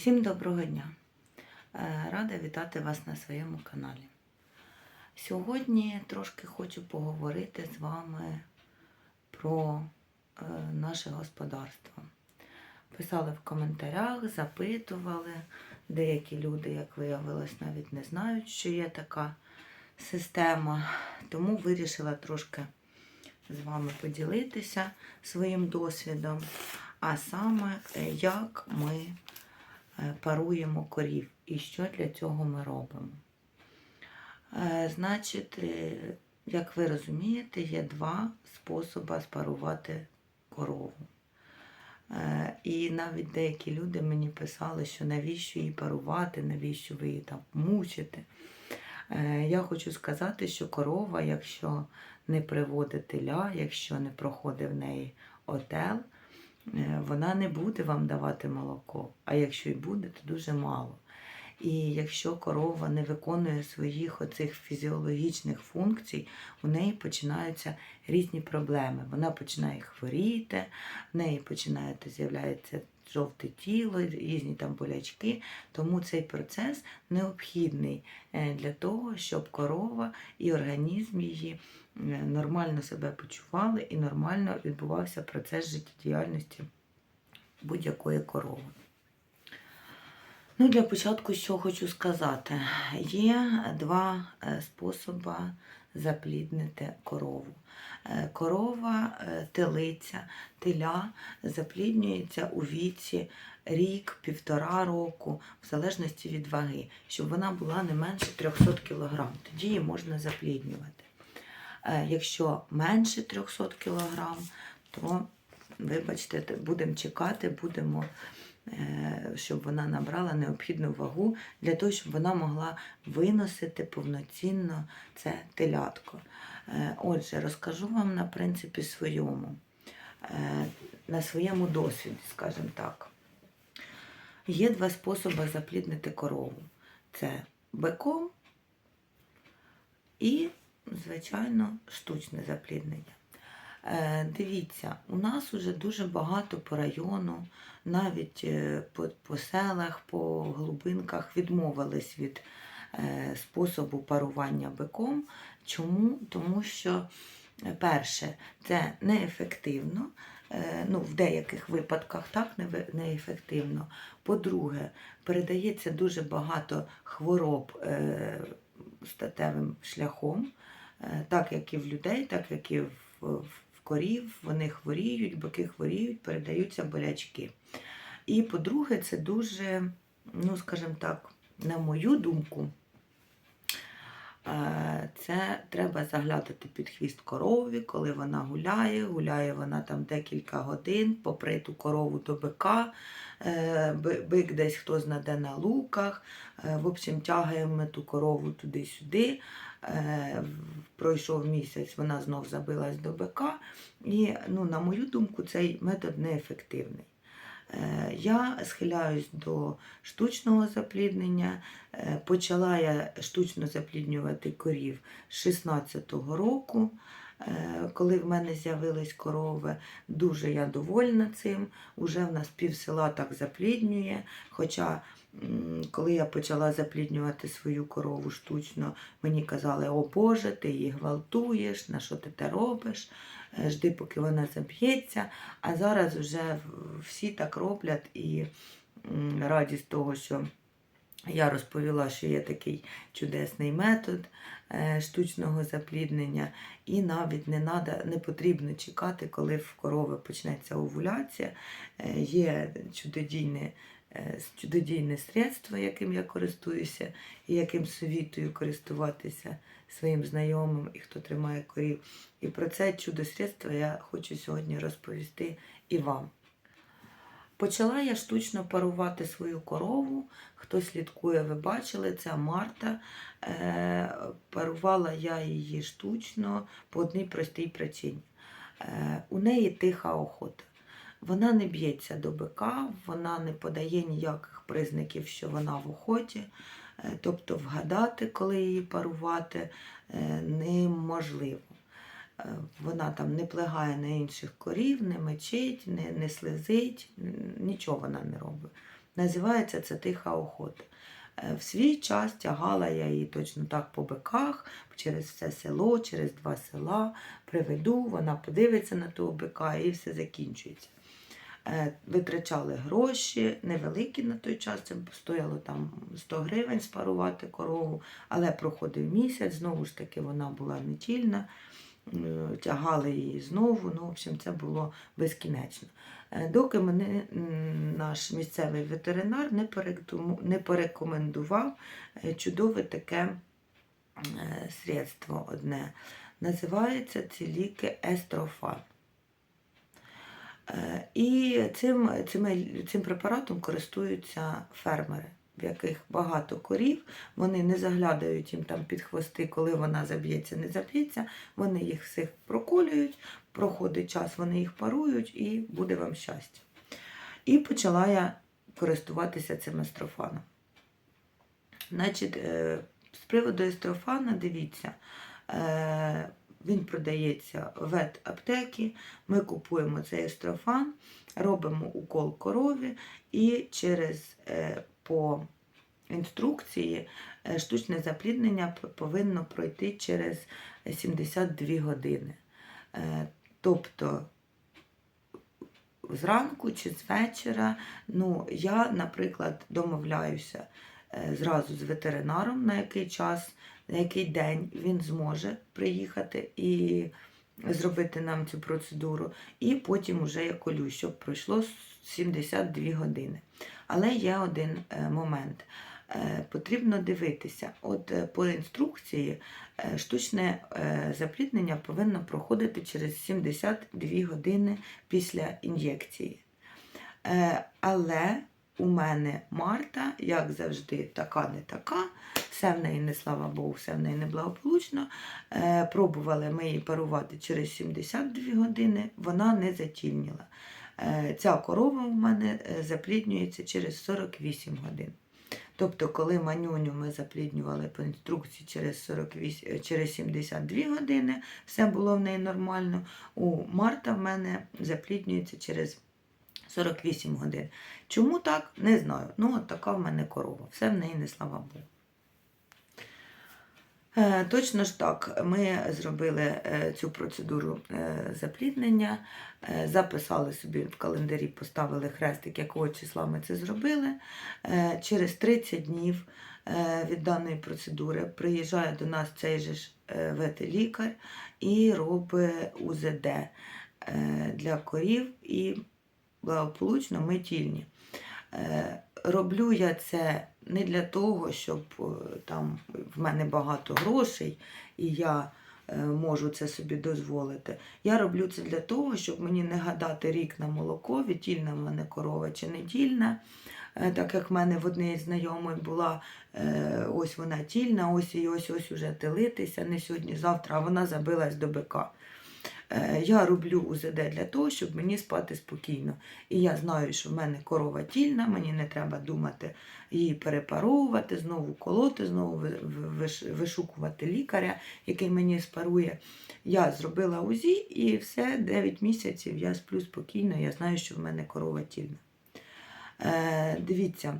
Всім доброго дня! Е, Рада вітати вас на своєму каналі. Сьогодні трошки хочу поговорити з вами про е, наше господарство. Писали в коментарях, запитували. Деякі люди, як виявилось, навіть не знають, що є така система. Тому вирішила трошки з вами поділитися своїм досвідом, а саме, як ми паруємо корів і що для цього ми робимо. Е, Значить, е, як ви розумієте, є два способи спарувати корову. Е, І навіть деякі люди мені писали, що навіщо її парувати, навіщо ви її там мучите. Е, Я хочу сказати, що корова, якщо не приводить теля, якщо не проходить в неї отел, е, вона не буде вам давати молоко. А якщо й буде, то дуже мало. І якщо корова не виконує своїх оцих фізіологічних функцій, у неї починаються різні проблеми. Вона починає хворіти, в неї починає з'являється жовте тіло, різні там болячки. Тому цей процес необхідний е, для того, щоб корова і організм її е, нормально себе почували і нормально відбувався процес життєдіяльності будь-якої корови. Ну, для початку, що хочу сказати, є два е, способи запліднити корову. Е, Корова, е, телиця, теля запліднюється у віці рік, півтора року, в залежності від ваги, щоб вона була не менше 300 кг. Тоді її можна запліднювати. Е, Якщо менше 300 кг, то, вибачте, будемо чекати, будемо е, щоб вона набрала необхідну вагу для того, щоб вона могла виносити повноцінно це телятко. Е, Отже, розкажу вам на принципі своєму, на своєму досвіді, скажімо так. Є два способи запліднити корову: це биком і, звичайно, штучне запліднення. Е, Дивіться, у нас вже дуже багато по району, навіть е, по, по селах, по глибинках відмовились від е, способу парування биком. Чому? Тому що, перше, це неефективно. Ну, в деяких випадках так неефективно. По-друге, передається дуже багато хвороб статевим шляхом, так як і в людей, так як і в, корів. Вони хворіють, бики хворіють, передаються болячки. І по-друге, це дуже, ну, скажімо так, на мою думку, е, це треба заглядати під хвіст корові, коли вона гуляє. Гуляє вона там декілька годин, попри ту корову до бика. Е, Бик десь хто знаде на луках. Е, В общем, тягаємо ту корову туди-сюди. Е, Пройшов місяць, вона знов забилась до БК. І, ну, на мою думку, цей метод неефективний. Е, Я схиляюсь до штучного запліднення. Е, Почала я штучно запліднювати корів з 16-го року. Е, Коли в мене з'явились корови, дуже я довольна цим. Уже в нас пів села так запліднює. Хоча, коли я почала запліднювати свою корову штучно, мені казали, о Боже, ти її гвалтуєш, на що ти те робиш, Е, жди, поки вона заб'ється. А зараз вже всі так роблять і радість того, що я розповіла, що є такий чудесний метод е, штучного запліднення, і навіть не, надо, не потрібно чекати, коли в корови почнеться овуляція. Е, Є чудодійне, е, чудодійне средство, яким я користуюся, і яким совітую користуватися своїм знайомим і хто тримає корів. І про це чудо средство я хочу сьогодні розповісти і вам. Почала я штучно парувати свою корову. Хто слідкує, ви бачили, це Марта. Е, парувала я її штучно по одній простій причині. Е, у неї тиха охота. Вона не б'ється до бика, вона не подає ніяких признаків, що вона в охоті. Е, Тобто вгадати, коли її парувати, е, неможливо. Е, Вона там не плегає на інших корів, не мечить, не, не слизить, нічого вона не робить. Називається це тиха охота. Е, В свій час тягала я її точно так по биках, через все село, через два села. Приведу, вона подивиться на того бика і все закінчується. Е, Витрачали гроші, невеликі на той час, це стояло там 100 гривень спарувати корову, але проходив місяць, знову ж таки вона була нетільна, тягали її знову. Ну, в общем, це було безкінечно. Е, Доки мене наш місцевий ветеринар не порекомендував е, чудове таке е, средство одне. Називається ці ліки естрофан. Е, І цим, цим, цим препаратом користуються фермери, в яких багато корів. Вони не заглядають їм там під хвости, коли вона заб'ється, не заб'ється. Вони їх всіх проколюють, проходить час, вони їх парують і буде вам щастя. І почала я користуватися цим естрофаном. Значить, е, з приводу естрофана, дивіться, е, він продається в ветаптекі. Ми купуємо цей естрофан, робимо укол корові і через е, по інструкції е, штучне запліднення повинно пройти через 72 години. Е, Тобто зранку чи з вечора, ну, я, наприклад, домовляюся е, зразу з ветеринаром, на який час, на який день він зможе приїхати і зробити нам цю процедуру. І потім вже я колю, щоб пройшло 72 години. Але є один е, момент. Е, Потрібно дивитися, от е, по інструкції штучне запліднення повинно проходити через 72 години після ін'єкції. Але у мене Марта, як завжди, така не така. Все в неї не слава Богу, все в неї неблагополучно. Е, Пробували ми її парувати через 72 години, вона не затільніла. Е, Ця корова у мене е, запліднюється через 48 годин. Тобто, коли манюню ми запліднювали по інструкції через, 48, е, через 72 години, все було в неї нормально. У Марта в мене запліднюється через 48 годин. Чому так? Не знаю. Ну, от така в мене корова. Все в неї не слава Богу. Е, Точно ж так, ми зробили е, цю процедуру е, запліднення, записали собі в календарі, поставили хрестик, якого числа ми це зробили. Через 30 днів від даної процедури приїжджає до нас цей же ж ветлікар і робить УЗД для корів і благополучно ми тільні. Е, Роблю я це не для того, щоб е, там в мене багато грошей і я е, можу це собі дозволити. Я роблю це для того, щоб мені не гадати рік на молоко, відтільна в мене корова чи недільна. Е, Так як в мене в одній знайомої була е, ось вона тільна, ось і ось ось уже телитися, не сьогодні, завтра, а вона забилась до бика. Е, Я роблю УЗД для того, щоб мені спати спокійно. І я знаю, що в мене корова тільна, мені не треба думати її перепаровувати, знову колоти, знову ви- ви- виш- вишукувати лікаря, який мені спарує. Я зробила УЗІ і все, 9 місяців я сплю спокійно, я знаю, що в мене корова тільна. Е, дивіться.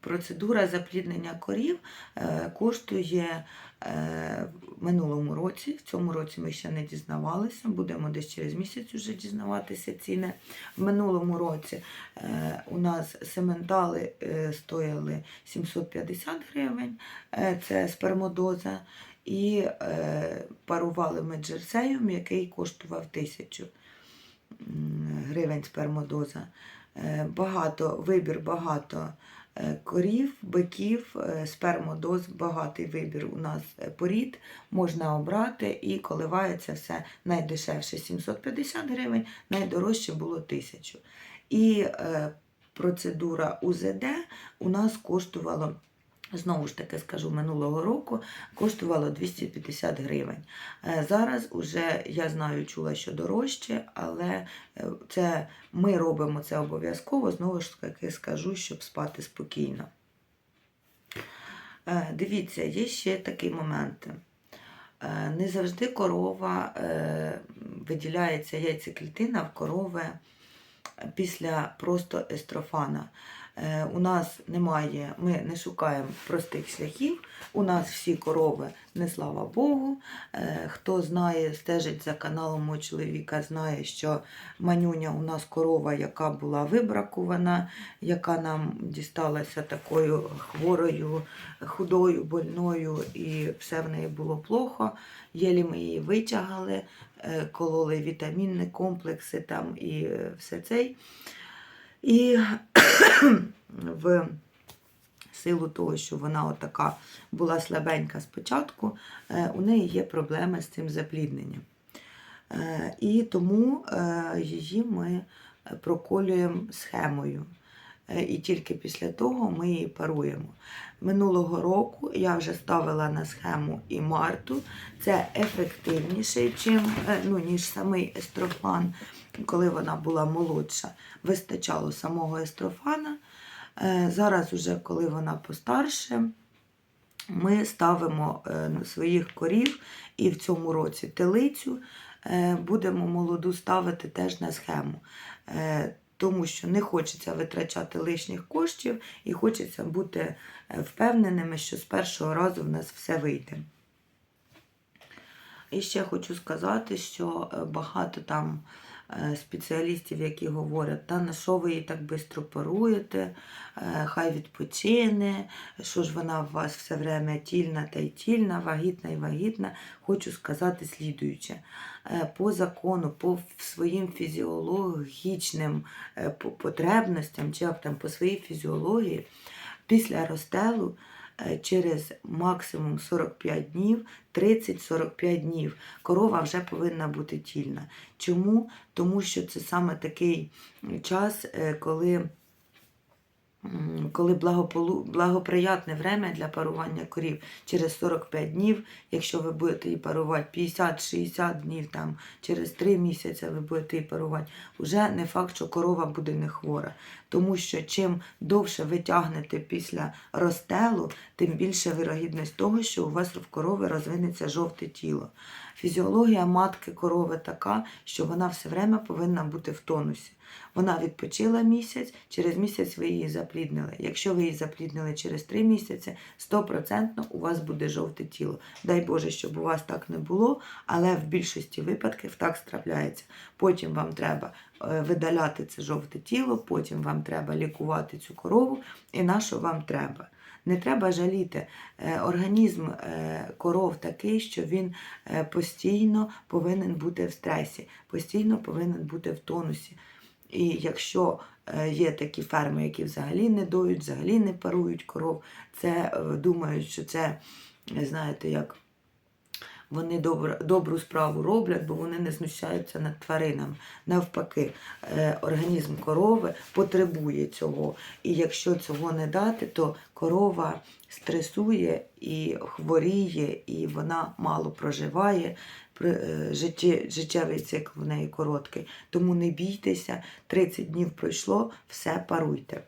Процедура запліднення корів е, коштує в минулому році. В цьому році ми ще не дізнавалися, будемо десь через місяць вже дізнаватися ціни. В минулому році е, у нас сементали е, стояли 750 гривень, е, це спермодоза, і е, парували ми джерсеєм, який коштував 1000 м, гривень спермодоза. Е, Багато, вибір багато е, корів, биків, е, спермодоз, багатий вибір у нас е, порід, можна обрати і коливається все найдешевше 750 гривень, найдорожче було 1000. І е, процедура УЗД у нас коштувала. Знову ж таки скажу, минулого року коштувало 250 гривень. Е, Зараз уже я знаю, чула, що дорожче, але е, це ми робимо це обов'язково. Знову ж таки скажу, щоб спати спокійно. Е, Дивіться, є ще такі моменти. Не завжди корова виділяється яйцеклітина в корови після просто естрофана. Е, У нас немає, ми не шукаємо простих шляхів. У нас всі корови, не слава Богу. Е, Хто знає, стежить за каналом мого чоловіка, знає, що манюня у нас корова, яка була вибракувана, яка нам дісталася такою хворою, худою, больною, і все в неї було плохо. Єлі ми її витягали, е, кололи вітамінні комплекси там і все цей. І в силу того, що вона отака була слабенька спочатку, е, у неї є проблеми з цим заплідненням. Е, І тому е, її ми проколюємо схемою. І тільки після того ми її паруємо. Минулого року я вже ставила на схему і Марту. Це ефективніше, чим, ну, ніж самий естрофан, коли вона була молодша. Вистачало самого естрофана. Е, Зараз, уже коли вона постарше, ми ставимо е, своїх корів і в цьому році телицю. Е, Будемо молоду ставити теж на схему. Тому що не хочеться витрачати лишніх коштів і хочеться бути впевненими, що з першого разу в нас все вийде. І ще хочу сказати, що багато там спеціалістів, які говорять, та на що ви її так швидко паруєте, е, хай відпочине, що ж вона у вас все время тільна та й тільна, вагітна і вагітна. Хочу сказати слідуюче. Е, По закону, по своїм фізіологічним е, потребностям, чи як там по своїй фізіології, після розстелу е, через максимум 45 днів, 30-45 днів корова вже повинна бути тільна. Чому? Тому що це саме такий час, е, коли. Коли благополу... благоприятне время для парування корів через 45 днів, якщо ви будете її парувати 50-60 днів, там, через 3 місяці ви будете її парувати, вже не факт, що корова буде не хвора. Тому що чим довше ви тягнете після розстелу, тим більше вирогідність того, що у вас в корови розвинеться жовте тіло. Фізіологія матки корови така, що вона все время повинна бути в тонусі. Вона відпочила місяць, через місяць ви її запліднили. Якщо ви її запліднили через три місяці, 100% у вас буде жовте тіло. Дай Боже, щоб у вас так не було, але в більшості випадків так трапляється. Потім вам треба е, видаляти це жовте тіло, потім вам треба лікувати цю корову, і на що вам треба. Не треба жаліти. Е, Організм е, коров такий, що він постійно повинен бути в стресі, постійно повинен бути в тонусі. І якщо е, є такі ферми, які взагалі не доють, взагалі не парують коров, це е, думають, що це, е, знаєте, як вони добру, добру справу роблять, бо вони не знущаються над тваринами. Навпаки, організм корови потребує цього. І якщо цього не дати, то корова стресує і хворіє, і вона мало проживає. Е, життєвий цикл в неї короткий. Тому не бійтеся, 30 днів пройшло, все паруйте.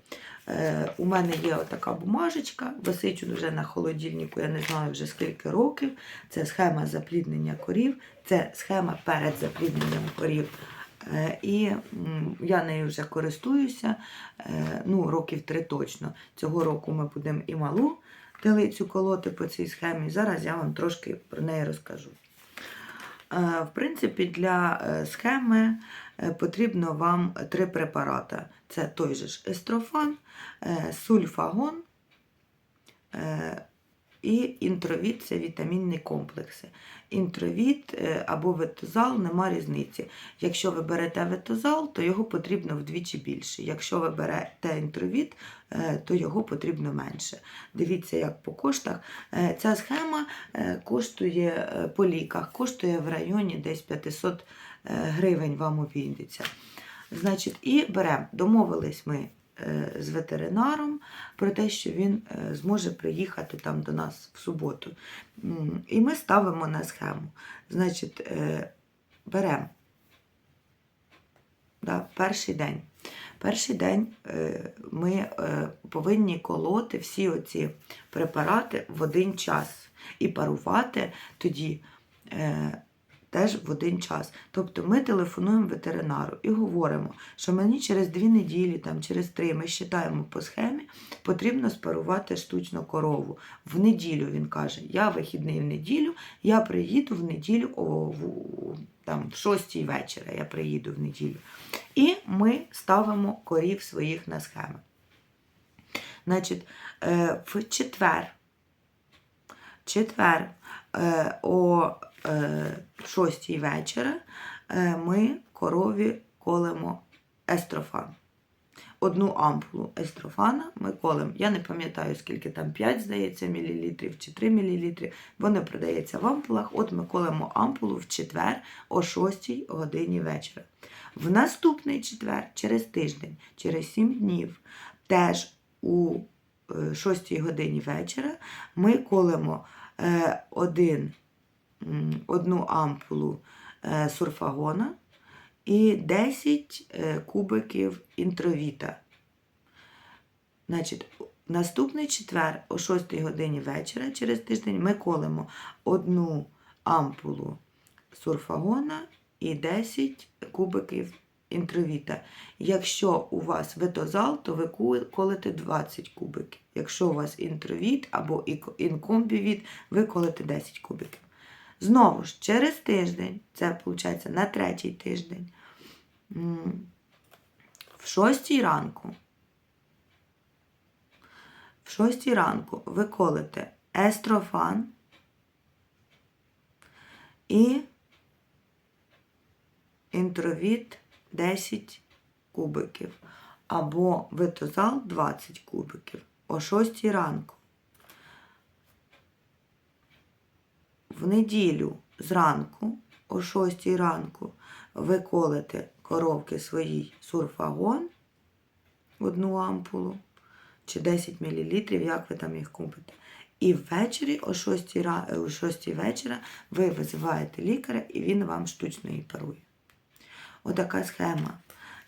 Е, у мене є отака бумажечка, висить вже на холодильнику, я не знаю вже скільки років. Це схема запліднення корів, це схема перед заплідненням корів. Е, І я нею вже користуюся ну, років три точно. Цього року ми будемо і малу телицю колоти по цій схемі. Зараз я вам трошки про неї розкажу. Е, В принципі, для е, схеми е, потрібно вам три препарати. Це той же ж естрофан, сульфагон і інтровіт це вітамінні комплекси. Інтровіт е, або ветозал нема різниці. Якщо ви берете ветозал, то його потрібно вдвічі більше. Якщо ви берете інтровіт, е, то його потрібно менше. Дивіться, як по коштах. Е, Ця схема коштує по ліках, коштує в районі десь 500 е, гривень вам обійдеться. Значить, і беремо. Домовились ми з ветеринаром про те, що він е, зможе приїхати там до нас в суботу. І ми ставимо на схему. Значить, е, беремо да, перший день. Перший день е, ми е, повинні колоти всі оці препарати в один час і парувати тоді е, теж в один час. Тобто ми телефонуємо ветеринару і говоримо, що мені через дві неділі, там, через три, ми вважаємо по схемі, потрібно спарувати штучну корову. В неділю він каже, я вихідний в неділю, я приїду в неділю о, в, там, в 6 вечора, я приїду в неділю. І ми ставимо корів своїх на схеми. Значить, е, в четвер, четвер е, о 6 вечора е, ми корові колемо естрофан. Одну ампулу естрофана ми колемо. Я не пам'ятаю, скільки там 5, здається, мілілітрів чи 3 мілілітри. Воно продається в ампулах. От ми колемо ампулу в четвер о 6 годині вечора. В наступний четвер, через тиждень, через 7 днів, теж у 6 годині вечора ми колемо е, один, одну ампулу е, сурфагона і 10 е, кубиків інтровіта. Значить, наступний четвер о 6 годині вечора через тиждень ми колемо одну ампулу сурфагона і 10 кубиків інтровіта. Якщо у вас ветозал, то ви колите 20 кубиків. Якщо у вас інтровіт або інкомбівіт, ви колите 10 кубиків. Знову ж, через тиждень, це виходить на третій тиждень, в 6 ранку, в 6 ранку ви колите естрофан і інтровіт 10 кубиків або витозал 20 кубиків о 6 ранку. В неділю зранку, о 6 ранку, ви колите коровки своїй сурфагон, одну ампулу, чи 10 мл, як ви там їх купите. І ввечері, о 6, ра- е, о 6 вечора, ви визиваєте лікаря, і він вам штучно її парує. Отака схема.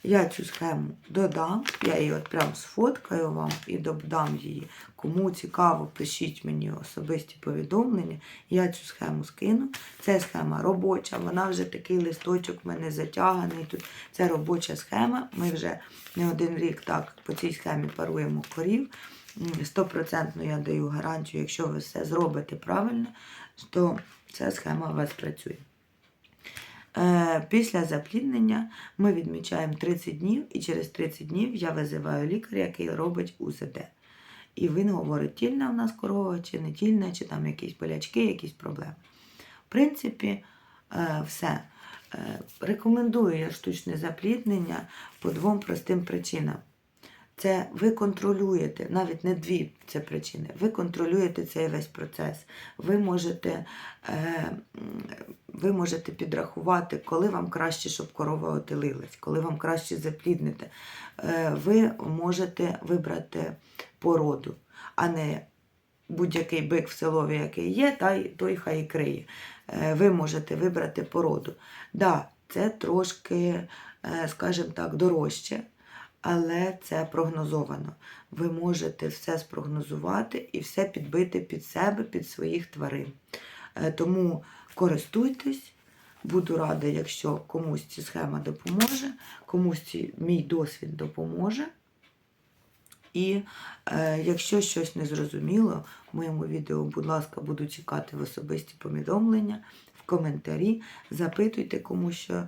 Я цю схему додам, я її от прям сфоткаю вам і додам її. Кому цікаво, пишіть мені особисті повідомлення. Я цю схему скину. Це схема робоча, вона вже такий листочок в мене затяганий. Тут це робоча схема. Ми вже не один рік так по цій схемі паруємо корів. М, Стопроцентно я даю гарантію, якщо ви все зробите правильно, то ця схема у вас працює. Е, Після запліднення ми відмічаємо 30 днів, і через 30 днів я визиваю лікаря, який робить УЗД. І він говорить, тільна в нас корова, чи не тільна, чи там якісь болячки, якісь проблеми. В принципі, е, все. Е, Рекомендую я штучне запліднення по двом простим причинам. Це ви контролюєте, навіть не дві це причини. Ви контролюєте цей весь процес. Ви можете, е, ви можете підрахувати, коли вам краще, щоб корова отелилась, коли вам краще запліднити. Е, ви можете вибрати породу, а не будь-який бик в селові, який є, та той хай і криє. Е, ви можете вибрати породу. Да, це трошки, скажімо так, дорожче але це прогнозовано. Ви можете все спрогнозувати і все підбити під себе, під своїх тварин. Е, Тому користуйтесь. Буду рада, якщо комусь ця схема допоможе, комусь ці- мій досвід допоможе. І е, якщо щось не зрозуміло в моєму відео, будь ласка, буду чекати в особисті повідомлення, в коментарі. Запитуйте, кому що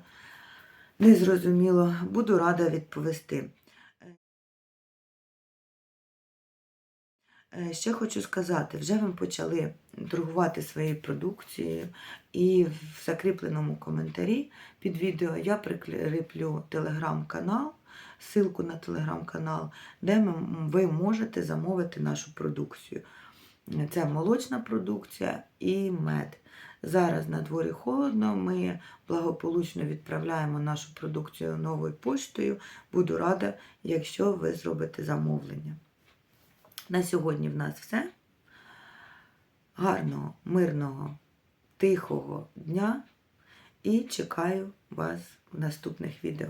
не зрозуміло. Буду рада відповісти. Ще хочу сказати, вже ви почали торгувати своєю продукцією, і в закріпленому коментарі під відео я прикріплю телеграм-канал, ссылку на телеграм-канал, де ви можете замовити нашу продукцію. Це молочна продукція і мед. Зараз на дворі холодно, ми благополучно відправляємо нашу продукцію новою поштою. Буду рада, якщо ви зробите замовлення. На сьогодні в нас все. Гарного, мирного, тихого дня і чекаю вас в наступних відео.